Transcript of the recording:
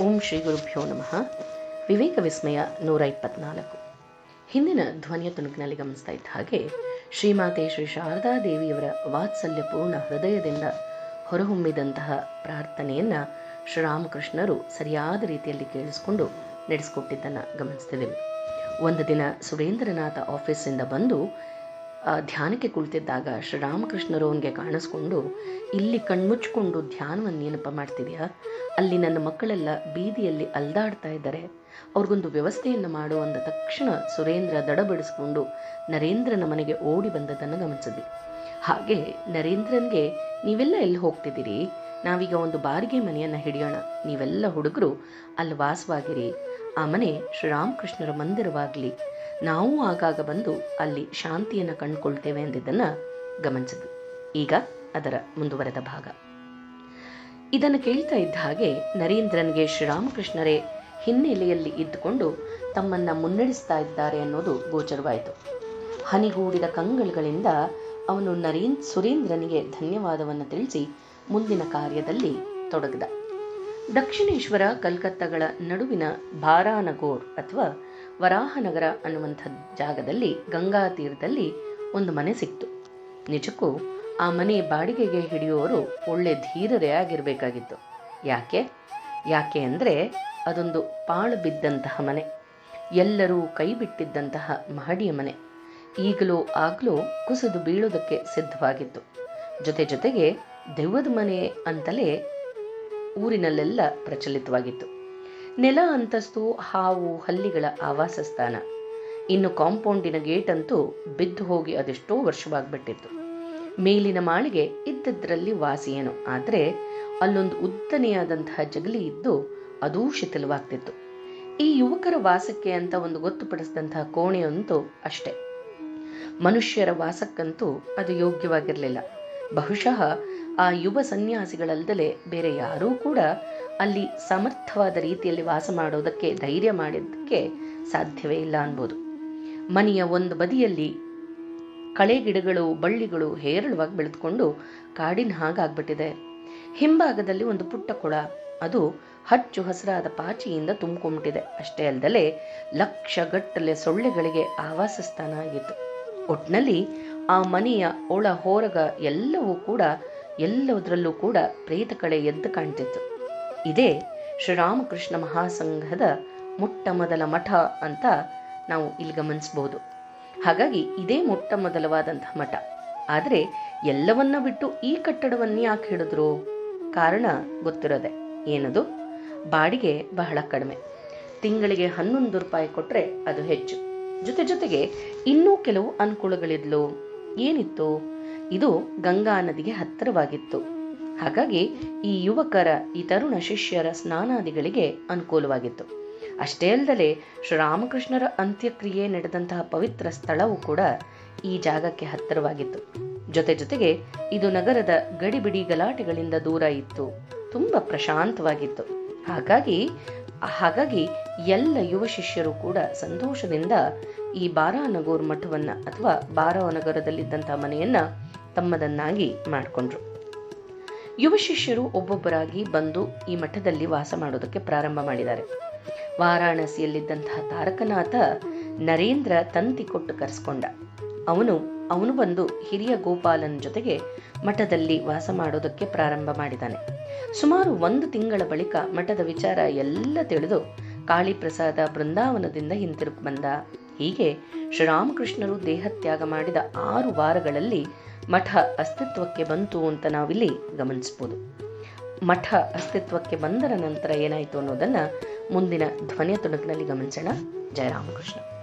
ಓಂ ಶ್ರೀ ಗುರುಭ್ಯೋ ನಮಃ. ವಿವೇಕ ವಿಸ್ಮಯ ನೂರ ಇಪ್ಪತ್ನಾಲ್ಕು. ಹಿಂದಿನ ಧ್ವನಿಯ ತುಣುಕಿನಲ್ಲಿ ಗಮನಿಸ್ತಾ ಇದ್ದ ಹಾಗೆ ಶ್ರೀಮಾತೆ ಶ್ರೀ ಶಾರದಾ ದೇವಿಯವರ ವಾತ್ಸಲ್ಯಪೂರ್ಣ ಹೃದಯದಿಂದ ಹೊರಹೊಮ್ಮಿದಂತಹ ಪ್ರಾರ್ಥನೆಯನ್ನ ಶ್ರೀರಾಮಕೃಷ್ಣರು ಸರಿಯಾದ ರೀತಿಯಲ್ಲಿ ಕೇಳಿಸಿಕೊಂಡು ನಡೆಸಿಕೊಟ್ಟಿದ್ದನ್ನು ಗಮನಿಸ್ತಿದ್ದೇವೆ. ಒಂದು ದಿನ ಸುರೇಂದ್ರನಾಥ ಆಫೀಸಿಂದ ಬಂದು ಧ್ಯಾನಕ್ಕೆ ಕುಳಿತಿದ್ದಾಗ ಶ್ರೀರಾಮಕೃಷ್ಣರು ಅವನಿಗೆ ಕಾಣಿಸ್ಕೊಂಡು, ಇಲ್ಲಿ ಕಣ್ಮುಚ್ಕೊಂಡು ಧ್ಯಾನವನ್ನು ನೆನಪ ಮಾಡ್ತಿದೆಯಾ? ಅಲ್ಲಿ ನನ್ನ ಮಕ್ಕಳೆಲ್ಲ ಬೀದಿಯಲ್ಲಿ ಅಲ್ದಾಡ್ತಾ ಇದ್ದಾರೆ. ಅವ್ರಿಗೊಂದು ವ್ಯವಸ್ಥೆಯನ್ನು ಮಾಡು ಅಂದ ತಕ್ಷಣ ಸುರೇಂದ್ರ ದಡಬಡಿಸ್ಕೊಂಡು ನರೇಂದ್ರನ ಮನೆಗೆ ಓಡಿ ಬಂದದನ್ನು ಗಮನಿಸಿದ್ವಿ. ಹಾಗೆ ನರೇಂದ್ರನ್ಗೆ ನೀವೆಲ್ಲ ಎಲ್ಲಿ ಹೋಗ್ತಿದ್ದೀರಿ? ನಾವೀಗ ಒಂದು ಬಾರಿಗೆ ಮನೆಯನ್ನು ಹಿಡಿಯೋಣ. ನೀವೆಲ್ಲ ಹುಡುಗರು ಅಲ್ಲಿ ವಾಸವಾಗಿರಿ ಆ ಮನೆ ಶ್ರೀರಾಮಕೃಷ್ಣರ ಮಂದಿರವಾಗಲಿ. ನಾವು ಆಗಾಗ ಬಂದು ಅಲ್ಲಿ ಶಾಂತಿಯನ್ನು ಕಂಡುಕೊಳ್ತೇವೆ ಎಂದಿದ್ದನ್ನು ಗಮನಿಸಿದ್ವಿ. ಈಗ ಅದರ ಮುಂದುವರೆದ ಭಾಗ. ಇದನ್ನು ಕೇಳ್ತಾ ಇದ್ದ ಹಾಗೆ ನರೇಂದ್ರನ್ಗೆ ಶ್ರೀರಾಮಕೃಷ್ಣರೇ ಹಿನ್ನೆಲೆಯಲ್ಲಿ ಇದ್ದುಕೊಂಡು ತಮ್ಮನ್ನ ಮುನ್ನಡೆಸ್ತಾ ಇದ್ದಾರೆ ಅನ್ನೋದು ಗೋಚರವಾಯಿತು. ಹನಿಗೂಡಿದ ಕಂಗಳುಗಳಿಂದ ಅವನು ನರೇನ್, ಸುರೇಂದ್ರನಿಗೆ ಧನ್ಯವಾದವನ್ನು ತಿಳಿಸಿ ಮುಂದಿನ ಕಾರ್ಯದಲ್ಲಿ ತೊಡಗಿದ. ದಕ್ಷಿಣೇಶ್ವರ ಕಲ್ಕತ್ತಾಗಳ ನಡುವಿನ ಬಾರಾನಗೋರ್ ಅಥವಾ ವರಾಹನಗರ ಅನ್ನುವಂಥ ಜಾಗದಲ್ಲಿ, ಗಂಗಾ ತೀರದಲ್ಲಿ ಒಂದು ಮನೆ ಸಿಕ್ತು. ನಿಜಕ್ಕೂ ಆ ಮನೆ ಬಾಡಿಗೆಗೆ ಹಿಡಿಯುವವರು ಒಳ್ಳೆ ಧೀರರೇ ಆಗಿರಬೇಕಾಗಿತ್ತು. ಯಾಕೆ? ಯಾಕೆ ಅಂದರೆ ಅದೊಂದು ಪಾಳು ಬಿದ್ದಂತಹ ಮನೆ. ಎಲ್ಲರೂ ಕೈ ಬಿಟ್ಟಿದ್ದಂತಹ ಮಹಡಿಯ ಮನೆ. ಈಗಲೂ ಆಗಲೂ ಕುಸಿದು ಬೀಳೋದಕ್ಕೆ ಸಿದ್ಧವಾಗಿತ್ತು. ಜೊತೆ ಜೊತೆಗೆ ದೆವ್ವದ ಮನೆ ಅಂತಲೇ ಊರಿನಲ್ಲೆಲ್ಲ ಪ್ರಚಲಿತವಾಗಿತ್ತು. ನೆಲ ಅಂತಸ್ತು ಹಾವು ಹಲ್ಲಿಗಳ ಆವಾಸ ಸ್ಥಾನ ಇನ್ನು ಕಾಂಪೌಂಡಿನ ಗೇಟ್ ಅಂತೂ ಬಿದ್ದು ಹೋಗಿ ಅದೆಷ್ಟೋ ವರ್ಷವಾಗ್ಬಿಟ್ಟಿತ್ತು. ಮೇಲಿನ ಮಾಳಿಗೆ ಇದ್ದದ್ರಲ್ಲಿ ವಾಸಿಯೇನು. ಆದರೆ ಅಲ್ಲೊಂದು ಉದ್ದನೆಯಾದಂತಹ ಜಗಲಿ ಇದ್ದು ಅದೂ ಶಿಥಿಲವಾಗ್ತಿತ್ತು. ಈ ಯುವಕರ ವಾಸಕ್ಕೆ ಅಂತ ಒಂದು ಗೊತ್ತುಪಡಿಸಿದಂತಹ ಕೋಣೆಯಂತೂ ಅಷ್ಟೇ. ಮನುಷ್ಯರ ವಾಸಕ್ಕಂತೂ ಅದು ಯೋಗ್ಯವಾಗಿರಲಿಲ್ಲ. ಬಹುಶಃ ಆ ಯುವ ಸನ್ಯಾಸಿಗಳಲ್ಲದೆ ಬೇರೆ ಯಾರೂ ಕೂಡ ಅಲ್ಲಿ ಸಮರ್ಥವಾದ ರೀತಿಯಲ್ಲಿ ವಾಸ ಮಾಡೋದಕ್ಕೆ ಧೈರ್ಯ ಮಾಡಿದ್ದಕ್ಕೆ ಸಾಧ್ಯವೇ ಇಲ್ಲ ಅನ್ಬೋದು. ಮನೆಯ ಒಂದು ಬದಿಯಲ್ಲಿ ಕಳೆ ಗಿಡಗಳು, ಬಳ್ಳಿಗಳು ಹೇರಳವಾಗಿ ಬೆಳೆದುಕೊಂಡು ಕಾಡಿನ ಹಾಗಾಗ್ಬಿಟ್ಟಿದೆ. ಹಿಂಭಾಗದಲ್ಲಿ ಒಂದು ಪುಟ್ಟ ಕೊಳ. ಅದು ಹಚ್ಚು ಹಸಿರಾದ ಪಾಚಿಯಿಂದ ತುಂಬಿಕೊಂಡಿದೆ. ಅಷ್ಟೇ ಅಲ್ಲದೆ ಲಕ್ಷಗಟ್ಟಲೆ ಸೊಳ್ಳೆಗಳಿಗೆ ಆವಾಸ ಸ್ಥಾನ ಆಗಿತ್ತು. ಒಟ್ನಲ್ಲಿ ಆ ಮನೆಯ ಒಳ ಹೊರಗ ಎಲ್ಲವೂ ಕೂಡ ಎಲ್ಲದರಲ್ಲೂ ಕೂಡ ಪ್ರೇತ ಕಳೆ ಎದ್ದು ಕಾಣ್ತಿತ್ತು. ಇದೇ ಶ್ರೀರಾಮಕೃಷ್ಣ ಮಹಾಸಂಘದ ಮೊಟ್ಟ ಮೊದಲ ಮಠ ಅಂತ ನಾವು ಇಲ್ಲಿ ಗಮನಿಸಬಹುದು ಹಾಗಾಗಿ ಇದೇ ಮೊಟ್ಟ ಮೊದಲವಾದಂತಹ ಮಠ. ಆದರೆ ಎಲ್ಲವನ್ನ ಬಿಟ್ಟು ಈ ಕಟ್ಟಡವನ್ನು ಯಾಕೆ ಹಿಡಿದ್ರು ಕಾರಣ ಗೊತ್ತಿರೋದೆ. ಏನದು? ಬಾಡಿಗೆ ಬಹಳ ಕಡಿಮೆ. ತಿಂಗಳಿಗೆ ಹನ್ನೊಂದು ರೂಪಾಯಿ ಕೊಟ್ಟರೆ ಅದು ಹೆಚ್ಚು. ಜೊತೆ ಜೊತೆಗೆ ಇನ್ನೂ ಕೆಲವು ಅನುಕೂಲಗಳಿದ್ಲು. ಏನಿತ್ತು? ಇದು ಗಂಗಾ ನದಿಗೆ ಹತ್ತಿರವಾಗಿತ್ತು. ಹಾಗಾಗಿ ಈ ಯುವಕರ, ಈ ತರುಣ ಶಿಷ್ಯರ ಸ್ನಾನಾದಿಗಳಿಗೆ ಅನುಕೂಲವಾಗಿತ್ತು. ಅಷ್ಟೇ ಅಲ್ಲದೆ ಶ್ರೀರಾಮಕೃಷ್ಣರ ಅಂತ್ಯಕ್ರಿಯೆ ನಡೆದಂತಹ ಪವಿತ್ರ ಸ್ಥಳವೂ ಕೂಡ ಈ ಜಾಗಕ್ಕೆ ಹತ್ತಿರವಾಗಿತ್ತು. ಜೊತೆ ಜೊತೆಗೆ ಇದು ನಗರದ ಗಡಿಬಿಡಿ ಗಲಾಟೆಗಳಿಂದ ದೂರ ಇತ್ತು. ತುಂಬ ಪ್ರಶಾಂತವಾಗಿತ್ತು. ಹಾಗಾಗಿ ಹಾಗಾಗಿ ಎಲ್ಲ ಯುವ ಶಿಷ್ಯರು ಕೂಡ ಸಂತೋಷದಿಂದ ಈ ಬಾರಾನಗೂರ್ ಮಠವನ್ನ ಅಥವಾ ಬಾರಾನಗರದಲ್ಲಿದ್ದಂತಹ ಮನೆಯನ್ನ ತಮ್ಮದನ್ನಾಗಿ ಮಾಡಿಕೊಂಡ್ರು. ಯುವ ಶಿಷ್ಯರು ಒಬ್ಬೊಬ್ಬರಾಗಿ ಬಂದು ಈ ಮಠದಲ್ಲಿ ವಾಸ ಮಾಡೋದಕ್ಕೆ ಪ್ರಾರಂಭ ಮಾಡಿದ್ದಾರೆ. ವಾರಾಣಸಿಯಲ್ಲಿದ್ದಂತಹ ತಾರಕನಾಥ ನರೇಂದ್ರ ತಂತಿ ಕೊಟ್ಟು ಕರೆಸ್ಕೊಂಡ. ಅವನು ಅವನು ಬಂದು ಹಿರಿಯ ಗೋಪಾಲನ ಜೊತೆಗೆ ಮಠದಲ್ಲಿ ವಾಸ ಮಾಡೋದಕ್ಕೆ ಪ್ರಾರಂಭ ಮಾಡಿದ್ದಾನೆ. ಸುಮಾರು ಒಂದು ತಿಂಗಳ ಬಳಿಕ ಮಠದ ವಿಚಾರ ಎಲ್ಲ ತಿಳಿದು ಕಾಳಿಪ್ರಸಾದ ಬೃಂದಾವನದಿಂದ ಹಿಂತಿರುಗಿ ಬಂದ. ಹೀಗೆ ಶ್ರೀರಾಮಕೃಷ್ಣರು ದೇಹತ್ಯಾಗ ಮಾಡಿದ ಆರು ವಾರಗಳಲ್ಲಿ ಮಠ ಅಸ್ತಿತ್ವಕ್ಕೆ ಬಂತು ಅಂತ ನಾವಿಲ್ಲಿ ಗಮನಿಸ್ಬೋದು. ಮಠ ಅಸ್ತಿತ್ವಕ್ಕೆ ಬಂದರ ನಂತರ ಏನಾಯಿತು ಅನ್ನೋದನ್ನ ಮುಂದಿನ ಧ್ವನಿಯ ತುಣುಕಿನಲ್ಲಿ ಗಮನಿಸೋಣ. ಜಯರಾಮಕೃಷ್ಣ.